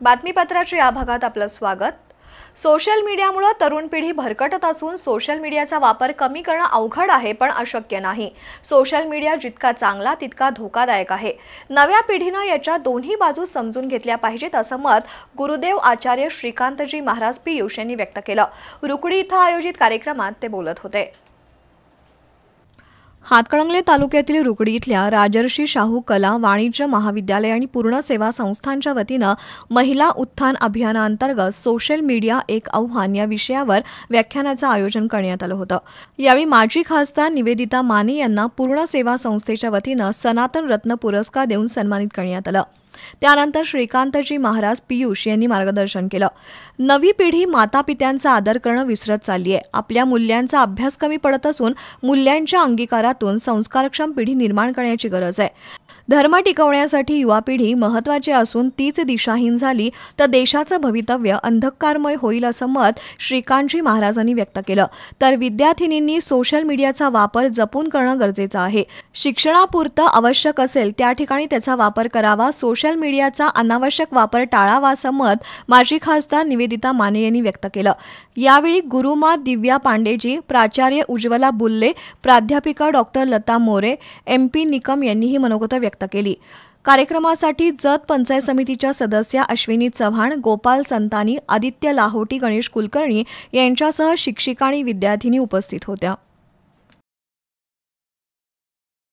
बातमीपत्राच्या या भागात आपलं स्वागत. सोशल मीडियामुळे तरुण पिढी भरकटत असून सोशल मीडियाचा वापर कमी करणं अवघड आहे पण अशक्य नाही. सोशल मीडिया जितका चांगला तितका धोकादायक आहे. नव्या पिढीनं याच्या दोन्ही बाजू समजून घेतल्या पाहिजेत असं मत गुरुदेव आचार्य श्रीकांतजी महाराज पियुष यांनी व्यक्त केलं. रुकडी इथं आयोजित कार्यक्रमात ते बोलत होते. हातकणंगले तालुक्यातील रुकडी इथल्या राजर्षी शाहू कला वाणिज्य महाविद्यालय आणि पूर्ण सेवा संस्थांच्या वतीनं महिला उत्थान अभियानाअंतर्गत सोशल मीडिया एक आव्हान या विषयावर व्याख्यानाचं आयोजन करण्यात आलं होतं. यावेळी माजी खासदार निवेदिता माने यांना पूर्ण सेवा संस्थेच्या वतीनं सनातन रत्न पुरस्कार देऊन सन्मानित करण्यात आलं. त्यानंतर श्रीकांतजी महाराज पियुष यांनी मार्गदर्शन केलं. नवी पिढी मातापित्यांचा आदर करणं विसरत चालली आहे. आपल्या मूल्यांचा अभ्यास कमी पडत असून मूल्यांच्या अंगीकारातून संस्कारक्षम पिढी निर्माण करण्याची गरज आहे. धर्म टिकवण्यासाठी युवा पिढी महत्वाची असून तीच दिशाहीन झाली तर देशाचं भवितव्य अंधकारमय होईल असं मत श्रीकांतजी महाराजांनी व्यक्त केलं. तर विद्यार्थिनींनी सोशल मीडियाचा वापर जपून करणं गरजेचं आहे. शिक्षणापुरतं आवश्यक असेल त्या ठिकाणी त्याचा वापर करावा. सोशल मीडियाचा अनावश्यक वापर टाळावा असं मत माजी खासदार निवेदिता माने यांनी व्यक्त केलं. यावेळी गुरुमा दिव्या पांडेजी प्राचार्य उज्ज्वला बुल्ले प्राध्यापिका doctor Lata More M P Nikam यांनी ही मनोगत व्यक्त केली. कार्यक्रमासाठी जत पंचायत समितीच्या सदस्या अश्विनी चव्हाण गोपाल संतानी आदित्य लाहोटी गणेश कुलकर्णी यांच्यासह शिक्षिका आणि विद्यार्थिनी उपस्थित होत्या.